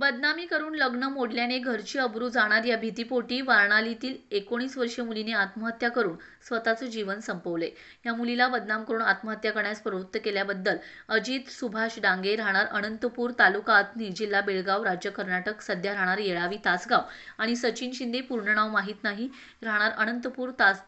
बदनामी करून लग्न मोडल्याने घरची अब्रू जाणार या भीतीपोटी वारणालीतील एकोणीस वर्षीय मुलीने आत्महत्या करून स्वतःचं जीवन संपवले. या मुलीला बदनाम करून आत्महत्या करण्यास प्रवृत्त केल्याबद्दल अजित सुभाष डांगे राहणार अनंतपूर तालुका अथनी जिल्हा बेळगाव राज्य कर्नाटक सध्या राहणार येळावी तासगाव आणि सचिन शिंदे पूर्ण नाव माहीत नाही राहणार अनंतपूर तास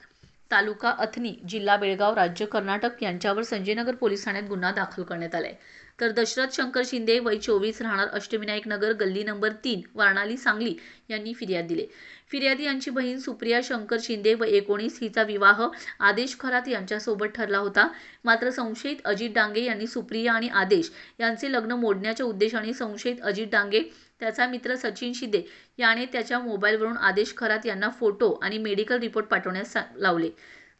तालुका अथनी जिल्हा बेळगाव राज्य कर्नाटक यांच्यावर संजयनगर पोलीस ठाण्यात गुन्हा दाखल करण्यात आलाय. तर दशरथ शंकर शिंदे वय चोवीस राहणार अष्टविनायक नगर गल्ली नंबर तीन वारणाली सांगली यांनी फिर्याद दिले. फिर्यादी यांची बहीण सुप्रिया शंकर शिंदे व एकोणीस हिचा विवाह आदेश खरात यांच्यासोबत ठरला होता. मात्र संशयित अजित डांगे यांनी सुप्रिया आणि आदेश यांचे लग्न मोडण्याच्या उद्देशाने संशयित अजित डांगे त्याचा मित्र सचिन शिंदे याने त्याच्या मोबाईलवरून आदेश खरात यांना फोटो आणि मेडिकल रिपोर्ट पाठवण्यास लावले.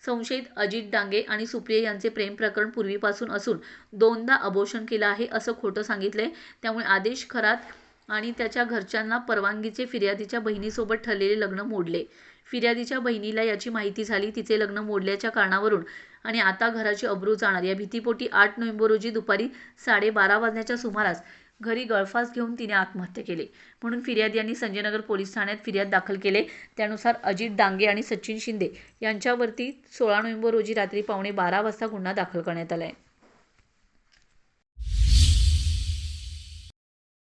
संशयित अजित डांगे आणि सुप्रिया यांचे प्रेम प्रकरण पूर्वीपासून असून दोनदा अबोशन केलं आहे असं खोटं सांगितलंय. त्यामुळे आदेश खरात आणि त्याच्या घरच्यांना परवानगीचे फिर्यादीच्या बहिणीसोबत ठरलेले लग्न मोडले. फिर्यादीच्या बहिणीला याची माहिती झाली. तिचे लग्न मोडल्याच्या कारणावरून आणि आता घराची अब्रू जाणार. या भीतीपोटी आठ नोव्हेंबर रोजी दुपारी साडेबारा वाजण्याच्या सुमारास घरी गळफास घेऊन तिने आत्महत्या केली. म्हणून फिर्यादी यांनी संजयनगर पोलीस ठाण्यात फिर्याद दाखल केले. त्यानुसार अजित डांगे आणि सचिन शिंदे यांच्यावरती सोळा नोव्हेंबर रोजी रात्री पावणे बारा वाजता गुन्हा दाखल करण्यात आला आहे